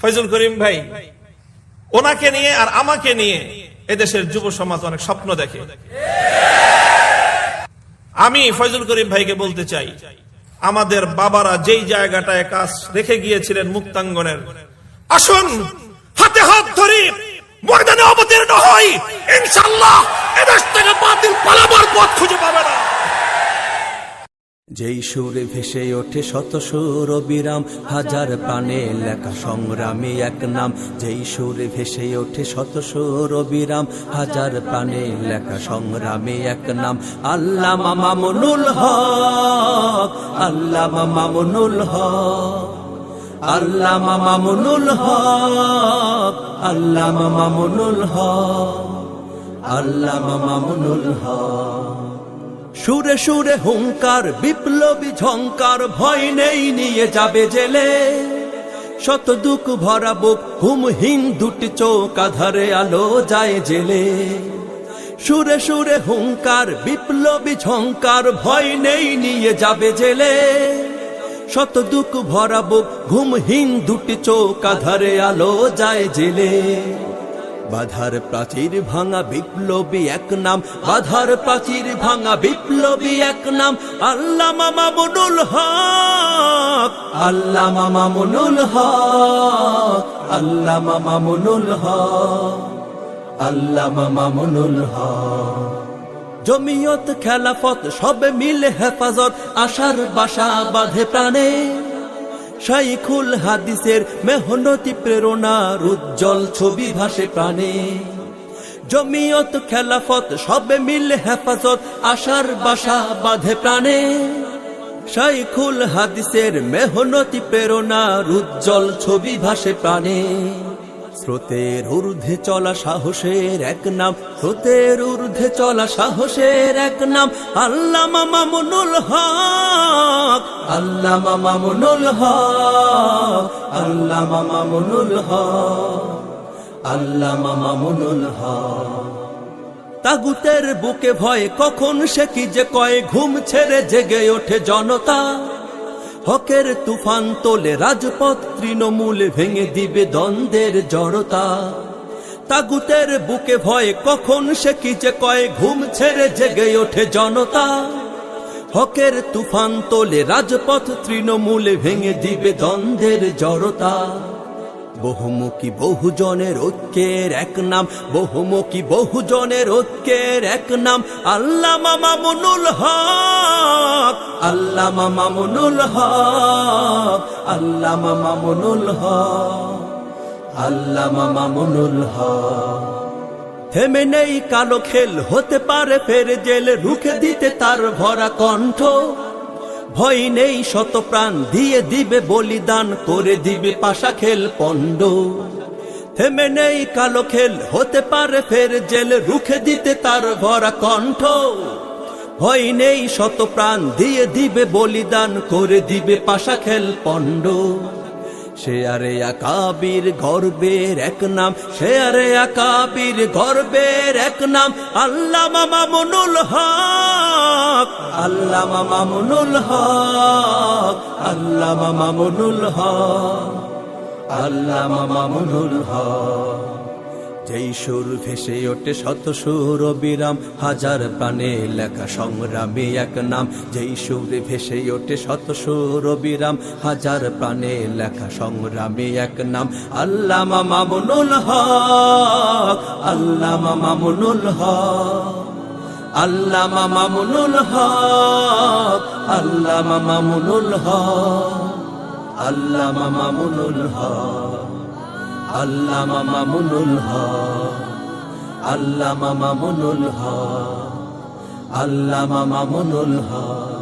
ফয়জুল করিম ভাই, ওনাকে নিয়ে আর আমাকে নিয়ে এদেশের যুব সমাজ অনেক স্বপ্ন দেখে। আমি ফয়জুল করিম ভাইকে বলতে চাই, আমাদের বাবারা যেই জায়গাটায় কাজ রেখে গিয়েছিলেন মুক্তাঙ্গনের, আসুন, হাতে হাত ধরি ময়দানে অবতীর্ণ হই। ইনশাল্লাহ এদেশ থেকে বাতিল পালাবার পথ খুঁজে পাবে না। যেই সুরে ভেসে ওঠে শত সুর বিরাম হাজার প্রাণে লেখা সংগ্রামী এক নাম। যেই সুরে ভেসে ওঠে শত সুর বিরাম হাজার প্রাণে লেখা সংগ্রামী এক নাম। আল্লাহ মামুনুল হক আল্লাহ মামুনুল হক আল্লাহ মামুনুল হক আল্লাহ মামুনুল হক আল্লাহ মামুনুল হক। সুরে সুরে হুঙ্কার, বিপ্লবী ঝঙ্কার ভয় নেই, নিয়ে যাবে জেলে। শত দুঃখ ভরা বুক হুমহীন দুটি চোখ, আধারে আলো যায় জেলে। সুরে সুরে হুঙ্কার, বিপ্লবী ঝঙ্কার ভয় নেই, নিয়ে যাবে জেলে। শত দুঃখ ভরা বুক, ঘুমহীন দুটি চোখ, আধারে আলো যায় জেলে। বাধার প্রাচীর ভাঙা বিপ্লবী এক নাম, বাধার প্রাচীর ভাঙা বিপ্লবী এক নাম আল্লাহ মামা মনুল হক আল্লাহ মামা মনুল হক আল্লাহ মামা মনুল হক আল্লাহ মামা মনুল হক। জমিয়ত, খেলাফত সবে মিলে হেফাজত, আশার বাসা বাঁধে প্রাণে। শাইখুল হাদিসের মেহনতি প্রেরণার উজ্জ্বল ছবি ভাসে প্রাণে। জমিয়ত, খেলাফত, সবে মিলে হেফাজত, আশার বাসা বাঁধে প্রাণে। শাইখুল হাদিসের মেহনতি প্রেরণার উজ্জ্বল ছবি ভাসে প্রাণে। স্রোতের ঊর্ধ্বে চলা সাহসের এক নাম, স্রোতের ঊর্ধ্বে চলা সাহসের এক নাম আল্লাহ মামুনুল হক আল্লাহ মামুনুল হক আল্লাহ মামুনুল হক আল্লাহ মামুনুল হক। তাগুতের বুকে ভয় কখন সে কি যে কয়, ঘুম ছেড়ে জেগে ওঠে জনতা। হকের তুফান তোলে রাজপথ, তৃণমূল ভেঙে দিবে দ্বন্দ্বের জড়তা। তাগুতের বুকে ভয়, কখন সে কি যে কয়, ঘুম ছেড়ে জেগে ওঠে জনতা। হকের তুফান তোলে রাজপথ, তৃণমূল ভেঙে দিবে দ্বন্দ্বের জড়তা। বহুমুখী বহুজনের ঐক্যের এক নাম, বহুমুখী বহুজনের ঐক্যের এক নাম আল্লাহ মামুনুল হক আল্লাহ মামুনুল হক আল্লাহ মামুনুল হক আল্লাহ মামুনুল হক। থেমে নেই কালো খেল, হতে পারে ফের জেলে, রুখে দিতে তার ভরা কণ্ঠ। ভয় নেই, শত প্রাণ দিয়ে দিবে বলিদান, করে দিবে পাশা খেল পণ্ড। থেমে নেই কালো খেল, হতে পারে ফের জেল, রুখে দিতে তার ভরা কণ্ঠ। ভয় নেই, শত প্রাণ দিয়ে দিবে বলিদান, করে দিবে পাশা খেল পণ্ড। আরে আকাবির গর্বের এক নাম আরে আকাবির গর্বের এক নাম আল্লাহ মামা মনুল হক আল্লাহ মামা মনুল হক আল্লাহ মামা মনুল হক আল্লাহ মামা মনুল হক। যেই সুর ভেসে ওঠে শত সুর বিরাম হাজার প্রাণে লেখা সংগ্রামী এক নাম। যেই সুর ভেসে ওঠে শত সুর বিরাম হাজার প্রাণে লেখা সংগ্রামী এক নাম। আল্লাহ মামুনুল হক আল্লাহ মামুনুল হক আল্লাহ মামুনুল হক আল্লাহ মামুনুল হক আল্লাহ মামুনুল হক। আল্লামা মামুনুল হক আল্লামা মামুনুল হক আল্লামা মামুনুল হক।